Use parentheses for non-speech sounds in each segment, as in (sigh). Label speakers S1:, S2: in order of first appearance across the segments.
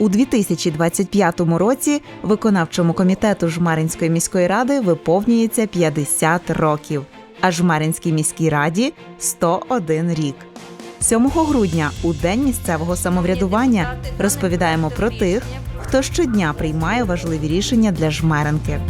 S1: У 2025 році виконавчому комітету Жмеринської міської ради виповнюється 50 років, а Жмеринській міській раді 101 рік. 7 грудня, у день місцевого самоврядування, розповідаємо про тих, хто щодня приймає важливі рішення для жмеренки.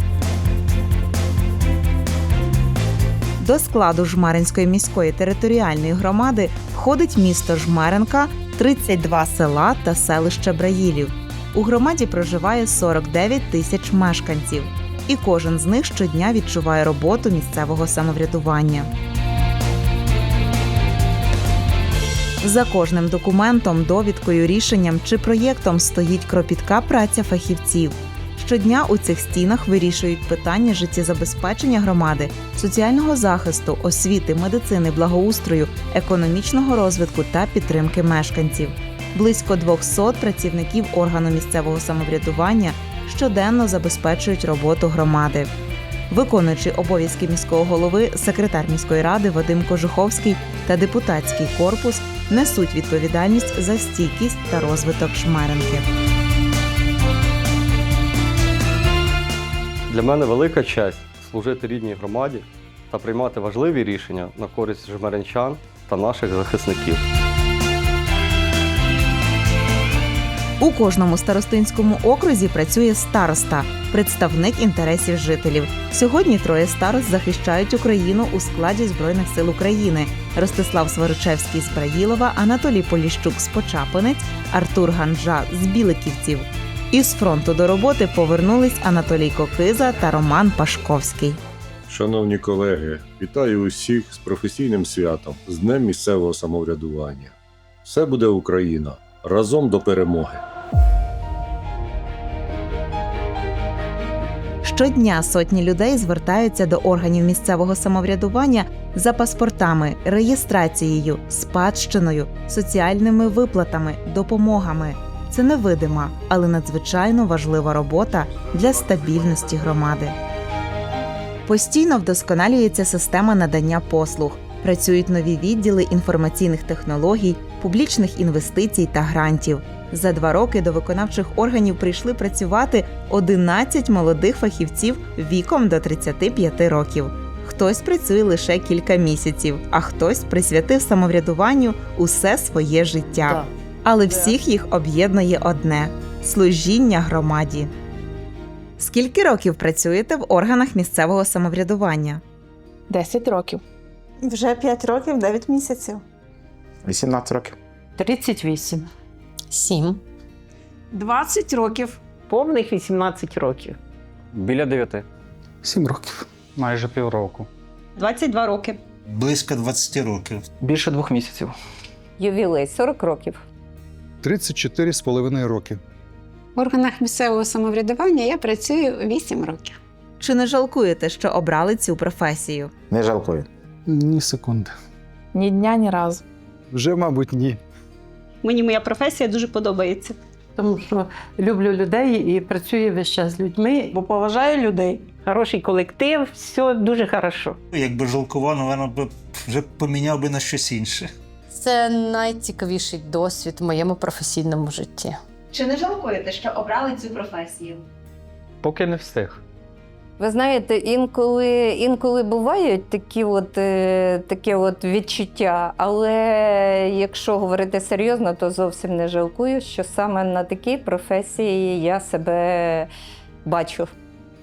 S1: До складу Жмеринської міської територіальної громади входить місто Жмеренка, 32 села та селища Браїлів. У громаді проживає 49 тисяч мешканців, і кожен з них щодня відчуває роботу місцевого самоврядування. За кожним документом, довідкою, рішенням чи проєктом стоїть кропітка праця фахівців. Щодня у цих стінах вирішують питання життєзабезпечення громади, соціального захисту, освіти, медицини, благоустрою, економічного розвитку та підтримки мешканців. Близько 200 працівників органу місцевого самоврядування щоденно забезпечують роботу громади. Виконуючи обов'язки міського голови, секретар міської ради Вадим Кожуховський та депутатський корпус несуть відповідальність за стійкість та розвиток Шмеренки.
S2: Для мене велика честь служити рідній громаді та приймати важливі рішення на користь жмеренчан та наших захисників.
S1: У кожному старостинському окрузі працює староста, представник інтересів жителів. Сьогодні троє старост захищають Україну у складі Збройних сил України: Ростислав Сваричевський з Браїлова, Анатолій Поліщук з Почапинець, Артур Ганжа з Біликівців. Із фронту до роботи повернулись Анатолій Кокиза та Роман Пашковський.
S3: Шановні колеги, вітаю усіх з професійним святом, з Днем місцевого самоврядування. Все буде Україна разом до перемоги.
S1: Щодня сотні людей звертаються до органів місцевого самоврядування за паспортами, реєстрацією, спадщиною, соціальними виплатами, допомогами. Це невидима, але надзвичайно важлива робота для стабільності громади. Постійно вдосконалюється система надання послуг. Працюють нові відділи інформаційних технологій, публічних інвестицій та грантів. За два роки до виконавчих органів прийшли працювати 11 молодих фахівців віком до 35 років. Хтось працює лише кілька місяців, а хтось присвятив самоврядуванню усе своє життя. Але всіх їх об'єднує одне служіння громаді. Скільки років працюєте в органах місцевого самоврядування?
S4: 10 років.
S5: Вже 5 років, 9 місяців.
S6: 18 років.
S7: 38.
S8: Сім.
S5: 20 років.
S7: Повних 18 років.
S2: Біля дев'яти.
S6: Сім років.
S9: Майже півроку.
S5: 22 роки.
S10: Близько 20 років.
S9: Більше двох місяців.
S8: Ювілей 40 років.
S6: 34 з половиною роки.
S4: В органах місцевого самоврядування я працюю 8 років.
S1: Чи не жалкуєте, що обрали цю професію?
S6: Не жалкую.
S9: Ні секунди.
S4: Ні дня, ні разу.
S6: Вже, мабуть, ні.
S5: Мені моя професія дуже подобається.
S7: Тому що люблю людей і працюю весь час з людьми, бо поважаю людей. Хороший колектив, все дуже хорошо.
S10: Якби жалкував, напевно, б вже поміняв би на щось інше.
S8: Це найцікавіший досвід в моєму професійному житті.
S1: Чи не жалкуєте, що обрали цю професію?
S9: Поки не встиг.
S8: Ви знаєте, інколи, інколи бувають такі от, е, таке от відчуття, але якщо говорити серйозно, то зовсім не жалкую, що саме на такій професії я себе бачу.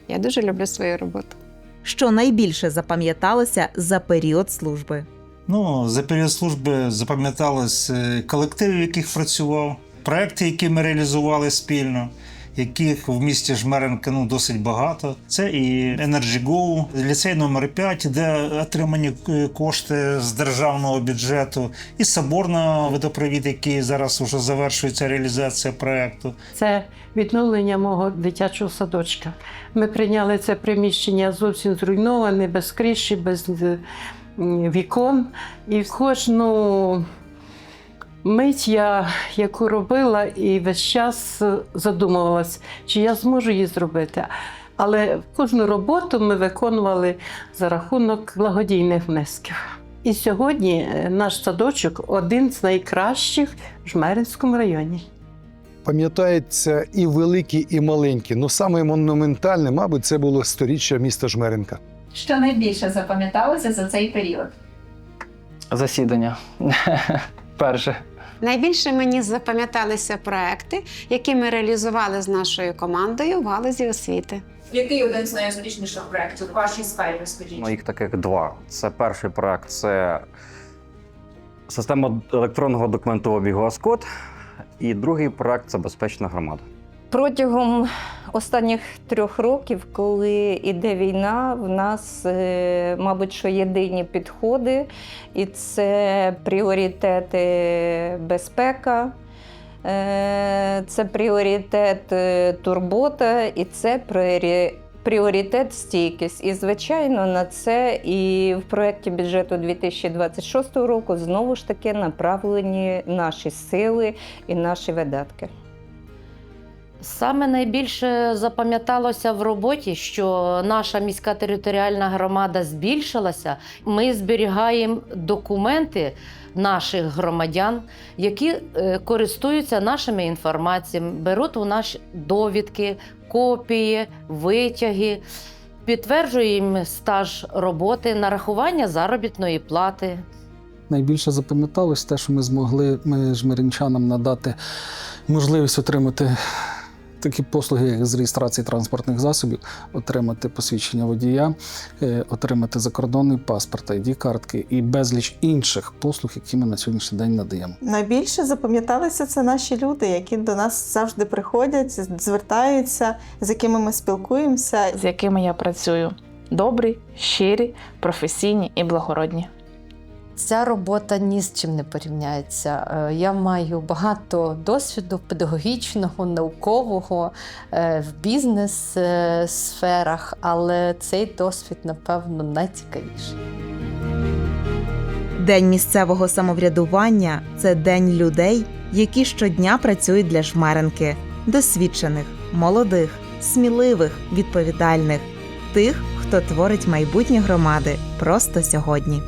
S4: Я дуже люблю свою роботу.
S1: Що найбільше запам'яталося за період служби?
S10: Ну, за період служби запам'яталось е, колективи, в яких працював, проекти, які ми реалізували спільно, яких в місті Жмеренка ну, досить багато. Це і Energy Go, ліцей номер 5 де отримані е, кошти з державного бюджету, і соборна водопровід, який зараз вже завершується реалізація проекту.
S7: Це відновлення мого дитячого садочка. Ми прийняли це приміщення зовсім зруйноване, без криші, без е, вікон. І кожну мить я, яку робила, і весь час задумувалась, чи я зможу її зробити. Але кожну роботу ми виконували за рахунок благодійних внесків. І сьогодні е, наш садочок один з найкращих в Жмеринському районі.
S6: Пам'ятається і великі, і маленькі. Ну саме монументальне, мабуть, це було сторіччя міста Жмеренка.
S11: Що найбільше запам'яталося за цей період?
S9: Засідання. (laughs) Перше.
S4: Найбільше мені запам'яталися проекти, які ми реалізували з нашою командою в галузі освіти.
S11: Який один з найуспішніших проєктів у вашій сфері, розкажіть?
S12: Ну, їх таких два. Це перший проект це система електронного документообігу АСКОД, і другий проект це безпечна громада.
S8: Протягом останніх трьох років, коли йде війна, в нас, е, мабуть, що єдині підходи, і це пріоритети безпека, е, це пріоритет е, турбота, і це пріоритет стійкість. І, звичайно, на це і в проєкті бюджету 2026 року знову ж таки направлені наші сили і наші видатки.
S13: Саме найбільше запам'яталося в роботі, що наша міська територіальна громада збільшилася. Ми зберігаємо документи наших громадян, які е, користуються нашими інформаціями, беруть у нас довідки, копії, витяги, підтверджуємо стаж роботи, нарахування заробітної плати.
S9: Найбільше запам'яталось те, що ми змогли ми жмеринчанам надати можливість отримати такі послуги, як з реєстрації транспортних засобів, отримати посвідчення водія, е, отримати закордонний паспорт, id картки і безліч інших послуг, які ми на сьогоднішній день надаємо.
S5: Найбільше запам'яталися це наші люди, які до нас завжди приходять, звертаються, з якими ми спілкуємося.
S11: З якими я працюю? Добрі, щирі, професійні і благородні.
S13: Ця робота ні з чим не порівняється. Е, Я маю багато досвіду педагогічного, наукового е, в бізнес-сферах, але цей досвід, напевно, найцікавіший.
S1: День місцевого самоврядування це день людей, які щодня працюють для жмеренки, досвідчених, молодих, сміливих, відповідальних, тих, хто творить майбутнє громади просто сьогодні.